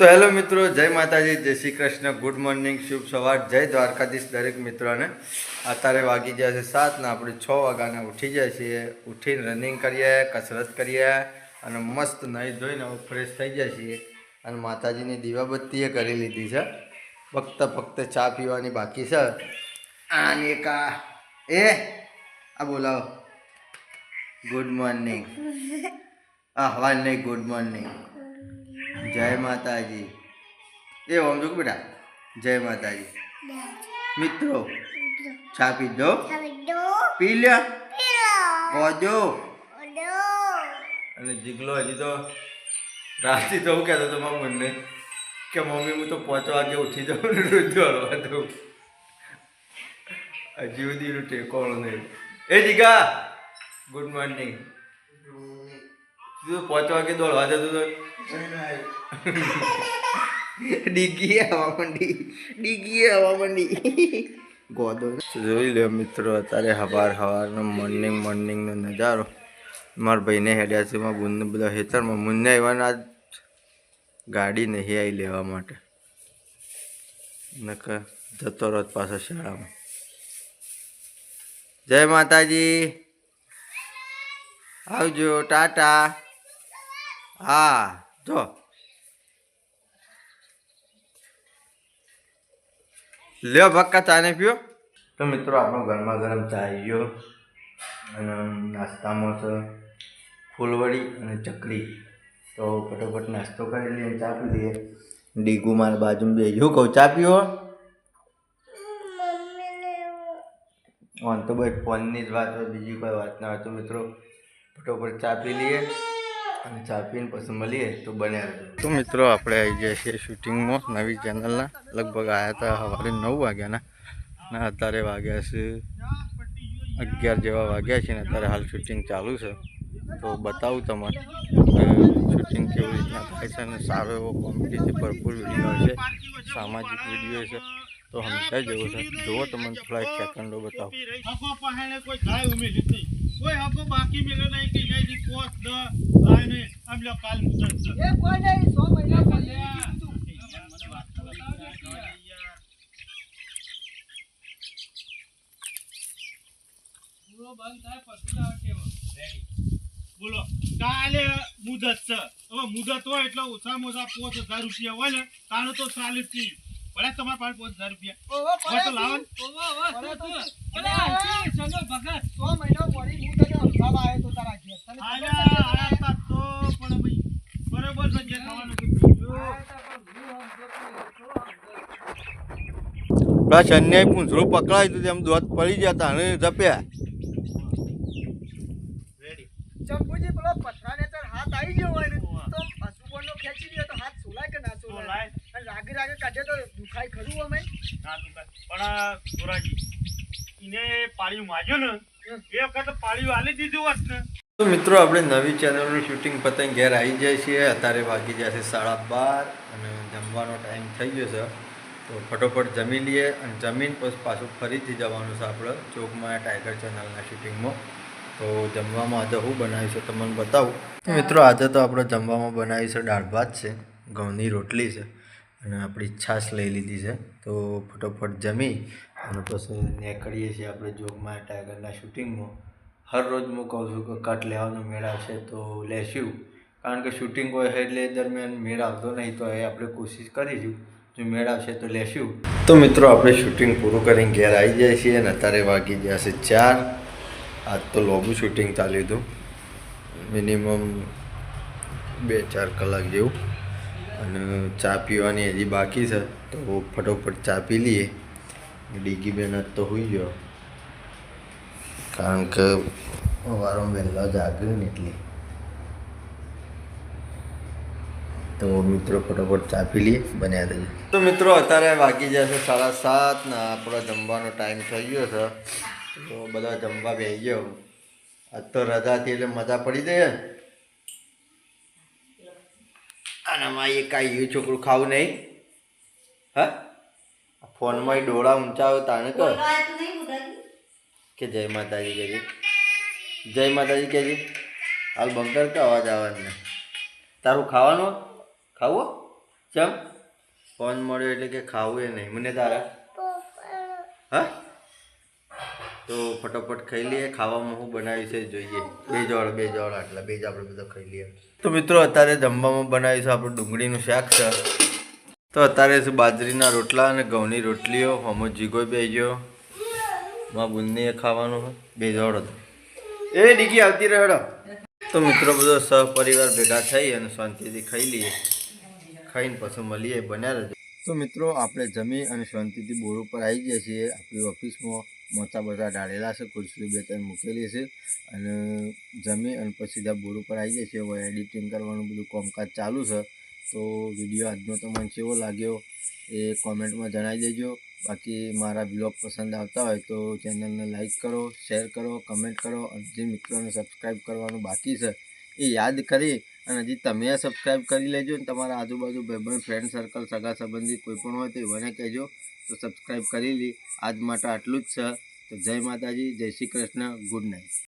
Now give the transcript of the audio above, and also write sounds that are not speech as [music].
તો હેલો મિત્રો જય માતાજી જય શ્રી કૃષ્ણ. ગુડ મોર્નિંગ શુભ સવાર. જય દ્વારકાધીશ દરેક મિત્રોને. અત્યારે વાગી ગયા છે સાત ને આપણે છ વાગ્યાના ઉઠી જાય છીએ. ઉઠીને રનિંગ કરીએ કસરત કરીએ અને મસ્ત નહીં ધોઈને ફ્રેશ થઈ જાય છીએ. અને માતાજીની દીવાબત્તીએ કરી લીધી છે. ફક્ત ફક્ત ચા પીવાની બાકી છે. આની કા એ આ બોલાવો. ગુડ મોર્નિંગ [laughs] આહવાન નહીં ગુડ મોર્નિંગ જય માતાજી. એ ઓમ જો બેટા, જય માતાજી. મિત્રો, ચા પીધો પી લ્યો. કોજો અને જીગલો હજી તો રાતથી તો હું કહેતો હતો મારા મને કે મમ્મી હું તો પાંચ વાગે ઉઠી જાઉં ને રોજ દોડવા દઉં. હજી સુધી એનું ટેકોણું નહીં. એ જીગા, ગુડ મોર્નિંગ. તું પાંચ વાગે દોડવા જતો તો? ડીગી આવવા માંડી ડીગી આવવા માંડી ગોદો. જોઈ લ્યો મિત્રો અત્યારે હવાર હવારનો મોર્નિંગ મોર્નિંગનો નજારો. મારા ભાઈને હેડ્યા છે મારા બુનને બધા હેતરમાં મુન્ને આવવાના ગાડી નહીં આવી લેવા માટે. નકર જતો રહત પાછો શાળામાં. જય માતાજી. આવજો ટાટા. હા, જો. લ્યો ભક્કા ચા ને પીઓ. તો મિત્રો, આપણો ગરમા ગરમ ચા આવી અને નાસ્તામાં છે ફૂલવડી અને ચકરી તો ફટોફટ નાસ્તો કરી લઈએ, ચા પી લઈએ. ડીગુ મારા બાજુમાં બે હું કહું, ચા પીવો? ઓન તો ભાઈ ફોનની જ વાત હોય, બીજી કોઈ વાત ના હોય. તો મિત્રો, ફટોફટ ચા પી લઈએ. અને ચા પીને પછી મળીએ તો બને તો મિત્રો આપણે આવી ગયા છીએ શૂટિંગમાં નવી ચેનલના. લગભગ આવ્યા હતા સવારે નવ વાગ્યાના. ના અત્યારે વાગ્યા છે અગિયાર જેવા વાગ્યા છે ને અત્યારે હાલ શૂટિંગ ચાલુ છે. તો બતાવું તમને શૂટિંગ કેવી રીતના થાય છે અને સારો એવો કોમેડીથી ભરપૂર વીડિયો છે સામાજિક વીડિયો છે. તો હંમેશા જેવો છે. જુઓ તમને થોડા એક સેકન્ડો બતાવો. કોઈ જ હકો બાકી મેળ્યો નહીં કે ગાય દી પોસ દ લાઈને આમ લ્યો કાલ મુદત એ કોઈ નહીં 100 મહિના પછી મને વાત કરવા દે યાર. Ready. બોલો. કાલે મુદત છે. હવે મુદત હોય એટલે ઓછામાં ઓછા પાંચ હજાર રૂપિયા હોય ને તાણે તો ચાલીસથી ભલે તમારા પાસે પાંચ હજાર રૂપિયા. તો લાવો પડે ભગત? સો મહિના પડી હું તને હમણાં આવ્યો તો તારા ઘેર. તને? આયા આયા તા તો પણ ભાઈ બરોબર છે જે થવાનું કે થયું. પ્લસ પૂંછડું પકડાય તો તેમ દોત પડી જતા અને જપ્યા Ready. ચંપુજી પેલો પથરાને તાર હાથ આવી ગયો હોય ને તો હસુબોનો ખેંચી લ્યો તો હાથ સોલાય કે ના સોલાય સોલાય. અને રાગે રાગે કાઢે તો દુખાય ખરું પણ આ ધોરાજી ઈને પાળિયું માર્યો ને એ વખત પાળિયું આલી દીધું હોત ને. તો મિત્રો આપણે નવી ચેનલનું શૂટિંગ પતંગ ઘેર આવી જાય છીએ અત્યારે વાગી જાય છે સાડા બાર અને જમવાનો ટાઈમ થઈ ગયો છે. તો ફટોફટ જમી લઈએ અને જમીન પછી પાછું ફરીથી જવાનું છે આપણે ચોકમાં ટાઈગર ચેનલના શૂટિંગમાં. તો જમવામાં આજે હું બનાવ્યું છે તમને બતાવું. મિત્રો આજે તો આપણે જમવામાં બનાવ્યું છે દાળ ભાત છે ઘઉંની રોટલી છે. અને આપણી છાશ લઈ લીધી છે. તો ફટોફટ જમી અને પછી નીકળીએ છીએ આપણે જોગમાં ટાઈગરના શૂટિંગમાં. હર રોજ હું કહું છું કે કટ લેવાનો મેળ આવશે તો લેશું. કારણ કે શૂટિંગ હોય એટલે દરમિયાન મેળ આવતો નહીં તો એ આપણે કોશિશ કરીશું. જો મેળ આવશે તો લેશું. તો મિત્રો, આપણે શૂટિંગ પૂરું કરીને ઘેર આવી જાય છીએ અને અત્યારે વાગી ગયા છે ચાર. આજ તો લોબુ શૂટિંગ ચાલ્યું હતું. મિનિમમ બે ચાર કલાક જેવું. અને ચા પીવાની હજી બાકી છે, તો ફટોફટ ચા પી લઈએ. ડીગી બેન જ તો હોઈ ગયો. કારણ કે વારો વહેલા જાગ્યો ને એટલે. તો મિત્રો ફટોફટ ચા પી લઈએ, બન્યા દઈએ તો મિત્રો અત્યારે વાગી જશે સાડા સાત ને આપણો જમવાનો ટાઈમ થઈ ગયો છે. તો બધા જમવા બેસી ગયો. આજ તો રજાથી એટલે મજા પડી જાય આમાં એ કાંઈ એવું છોકરું ખાવું નહીં. હા? ફોનમાં ડોળા ઊંચા હોય તાણે કર કે જય માતાજી કહેજે જય માતાજી કહેજે હાલ બંકર કે અવાજ આવે ને તારું ખાવાનું? ખાવું? ચમ? ફોન મળ્યો એટલે કે ખાવું એ નહીં. મને તારા? હા? તો ફટોફટ ખાઈ લઈએ. ખાવામાં હું બનાવ્યું છે જોઈએ. બે જોડ બે જોડ આટલા, બે જ આપણે બધો ખાઈ લઈએ. તો મિત્રો, અત્યારે જમવામાં બનાવ્યું છે આપણું ડુંગળીનું શાક છે. તો અત્યારે છે બાજરીના રોટલા અને ઘઉંની રોટલીઓ. હમો જીગો બે ગયો. માં બુંદીએ ખાવાનું બે જોડ હતો. એ ડીકી આવતી રહેડો તો મિત્રો, બધો સહપરિવાર ભેગા થઈ અને શાંતિથી ખાઈ લઈએ. ખાઈને પછી મળીએ. બન્યા રહેજો. તો મિત્રો, આપણે જમી અને શાંતિથી બોર ઉપર આવી ગયા છીએ. આપણી ઓફિસમાં મોચા બધા ડાળેલા છે, ખુરશીઓ બે ત્રણ મૂકેલી છે અને જમી અને પછી સીધા બોર ઉપર આવી જાય છીએ. હવે એડિટિંગ કરવાનું બધું કામકાજ ચાલુ છે. તો વીડિયો આજનો તો મને કેવો લાગ્યો એ કોમેન્ટમાં જણાવી દેજો. બાકી મારા બ્લોગ પસંદ આવતા હોય તો ચેનલને લાઇક કરો, શેર કરો, કમેન્ટ કરો. અને જે મિત્રોને સબસ્ક્રાઈબ કરવાનું બાકી છે એ યાદ કરી અને હજી તમે સબસ્ક્રાઈબ કરી લેજો. અને તમારા આજુબાજુ ભાઈબંધ ફ્રેન્ડ સર્કલ સગા સંબંધી કોઈ પણ હોય તો મને કહેજો. તો સબસ્ક્રાઈબ કરી લી આજ માટે આટલું જ છે. તો જય માતાજી, જય શ્રી કૃષ્ણ. Good night